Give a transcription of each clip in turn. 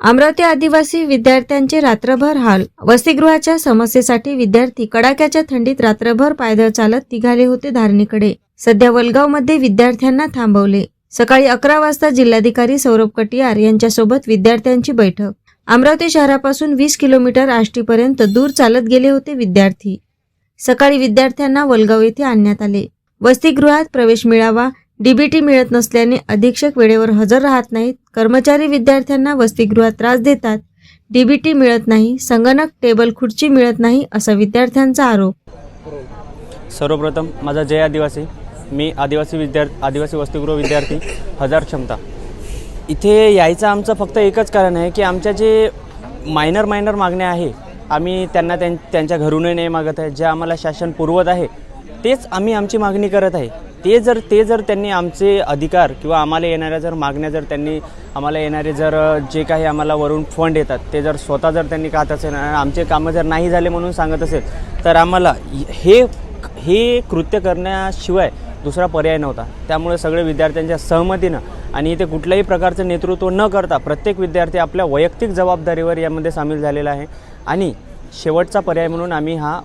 अमरावती आदिवासी विद्यार्थ्यांचे रात्रभर हाल. वसतिगृहाच्या समस्येसाठी विद्यार्थी कडाक्याच्या थंडीत रात्रभर पायदळ चालत निघाले होते धारणीकडे. सध्या वलगावमध्ये विद्यार्थ्यांना थांबवले. सकाळी अकरा वाजता जिल्हाधिकारी सौरभ कटियार यांच्यासोबत विद्यार्थ्यांची बैठक. अमरावती शहरापासून वीस किलोमीटर आष्टीपर्यंत दूर चालत गेले होते विद्यार्थी. सकाळी विद्यार्थ्यांना वलगाव येथे आणण्यात आले. वसतिगृहात प्रवेश मिळावा डीबीटी मिळत नसल्याने अधीक्षक वेळेवर हजर राहत नाहीत. कर्मचारी विद्यार्थ्यांना वसतिगृहात त्रास देतात. डीबीटी मिळत नाही. संगणक टेबल खुर्ची मिळत नाही असा विद्यार्थ्यांचा आरोप. सर्वप्रथम माझा जय आदिवासी. मी आदिवासी विद्यार्थी आदिवासी वसतिगृह विद्यार्थी हजार क्षमता. इथे यायचं आमचं फक्त एकच कारण आहे की आमच्या जे मायनर मायनर मागण्या आहे आम्ही त्यांना त्यां त्यांच्या घरूनही नाही मागत आहे. जे आम्हाला शासन पुरवत आहे तेच आम्ही आमची मागणी करत आहे. ते जर ते जर त्यांनी आमचे अधिकार किंवा आम्हाला येणाऱ्या जर मागण्या जर त्यांनी आम्हाला येणारे जर जे काही आम्हाला वरून फंड येतात ते जर स्वतः जर त्यांनी खात असेल आणि आमचे कामं जर नाही झाले म्हणून सांगत असेल तर आम्हाला हे हे कृत्य करण्याशिवाय दुसरा पर्याय नव्हता. त्यामुळे सगळे विद्यार्थ्यांच्या सहमतीनं आणि इथे कुठल्याही प्रकारचं नेतृत्व न करता प्रत्येक विद्यार्थी आपल्या वैयक्तिक जबाबदारीवर यामध्ये सामील झालेला आहे. आणि शेवटचा पर्याय म्हणून आम्ही हा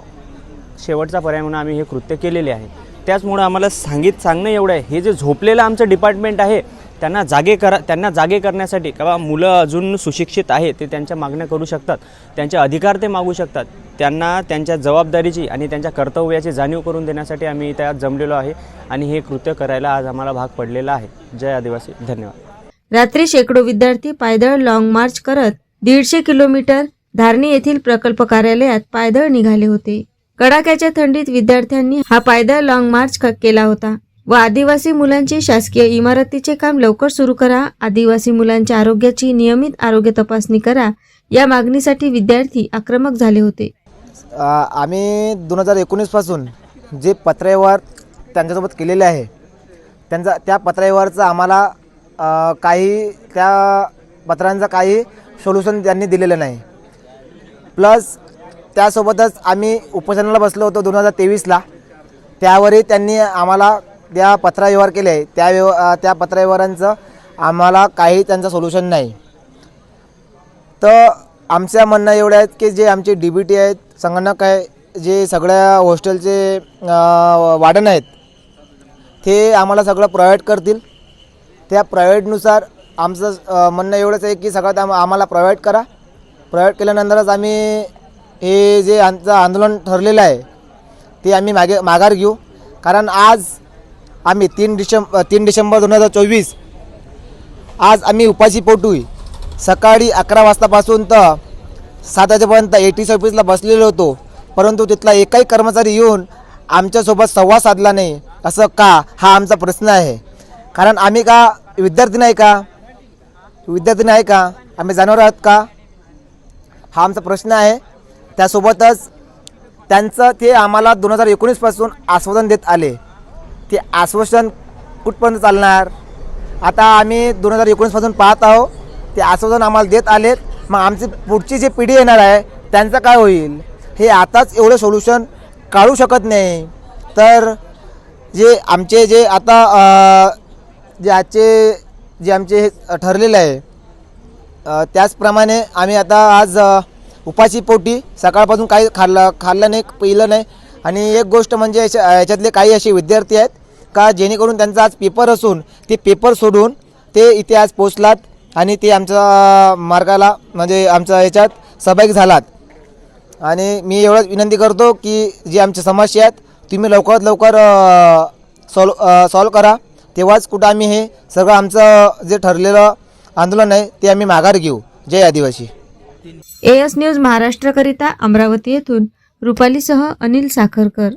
शेवटचा पर्याय म्हणून आम्ही हे कृत्य केलेले आहे. त्याचमुळं आम्हाला सांगित सांगणं एवढं आहे. हे जे झोपलेलं आमचं डिपार्टमेंट आहे त्यांना जागे करा त्यांना जागे करण्यासाठी किंवा मुलं अजून सुशिक्षित आहे ते त्यांच्या मागण्या करू शकतात त्यांचे अधिकार ते मागू शकतात. त्यांना त्यांच्या जबाबदारीची आणि त्यांच्या कर्तव्याची जाणीव करून देण्यासाठी आम्ही त्यात जमलेलो आहे आणि हे कृत्य करायला आज आम्हाला भाग पडलेला आहे. जय आदिवासी. धन्यवाद. रात्री शेकडो विद्यार्थी पायदळ लाँग मार्च करत दीडशे किलोमीटर धारणी येथील प्रकल्प कार्यालयात पायदळ निघाले होते. कडाक्याच्या थंडीत विद्यार्थ्यांनी हा पायदळ लाँग मार्च क- केला होता. व आदिवासी मुलांची शासकीय इमारतीचे काम लवकर सुरू करा. आदिवासी मुलांच्या आरोग्याची नियमित आरोग्य तपासणी करा. या मागणीसाठी विद्यार्थी आक्रमक झाले होते. आम्ही दोन हजार एकोणीसपासून जे पत्रव्यवहार त्यांच्यासोबत केलेले आहे त्यांचा त्या पत्रव्यवहारचा आम्हाला काही त्या पत्रांचा काही सोल्युशन त्यांनी दिलेलं नाही. प्लस त्यासोबतच आम्ही उपोषणाला बसलो होतो दोन हजार तेवीसला. त्यावरही त्यांनी आम्हाला त्या पत्रव्यवहार केले आहे त्या व्यव त्या पत्रव्यवहारांचं आम्हाला काही त्यांचं सोल्युशन नाही. तर आमच्या म्हणणं एवढं आहेत की जे आमचे डी बी टी आहेत संगणक आहे जे सगळ्या हॉस्टेलचे वार्डन आहेत ते आम्हाला सगळं प्रोव्हाइड करतील. त्या प्रायव्हेटनुसार आमचं म्हणणं एवढंच आहे की सगळं आम आम्हाला प्रोव्हाइड करा. प्रोव्हाइड केल्यानंतरच आम्ही हे जे आमचं आंदोलन ठरलेलं आहे ते आम्ही मागे माघार घेऊ. कारण आज आम्ही तीन डिसेंब तीन डिसेंबर दोन हजार चोवीस आज आम्ही उपाशी पोटू. सकाळी अकरा वाजतापासून तर सात वाजेपर्यंत ए टी सी ऑफिसला बसलेलो होतो. परंतु तिथला एकही कर्मचारी येऊन आमच्यासोबत संवाद साधला नाही असं का? हा आमचा प्रश्न आहे. कारण आम्ही का विद्यार्थी नाही का? विद्यार्थी नाही का? आम्ही जाणवर आहात का? हा आमचा प्रश्न आहे. त्यासोबतच त्यांचं ते आम्हाला दोन हजार एकोणीसपासून आश्वासन देत आले. ते आश्वासन कुठपर्यंत चालणार? आता आम्ही दोन हजार एकोणीसपासून पाहत आहोत. ते आश्वासन आम्हाला देत आलेत. मग आमची पुढची जी पिढी येणार आहे त्यांचं काय होईल? हे आताच एवढं सोल्युशन काढू शकत नाही. तर जे आमचे जे आता जे आजचे जे आमचे हे ठरलेलं आहे त्याचप्रमाणे आम्ही आता आज उपाशी पोटी सकाळपासून काही खाल्लं खाल्लं नाही पिलं नाही. आणि एक गोष्ट म्हणजे याच्या याच्यातले काही असे विद्यार्थी आहेत का जेणेकरून त्यांचा आज पेपर असून ते पेपर सोडून ते इथे आज पोचलात आणि ते आमच्या मार्गाला म्हणजे आमच्या याच्यात सहभागी झालात. आणि मी एवढंच विनंती करतो की जी आमची समस्या आहेत तुम्ही लवकरात लवकर सॉल्व सॉल्व करा. तेव्हाच कुठं आम्ही हे सगळं आमचं जे ठरलेलं आंदोलन आहे ते आम्ही माघार घेऊ. जय आदिवासी. एएस न्यूज महाराष्ट्रकरिता अमरावती येथून रुपालीसह अनिल साखरकर.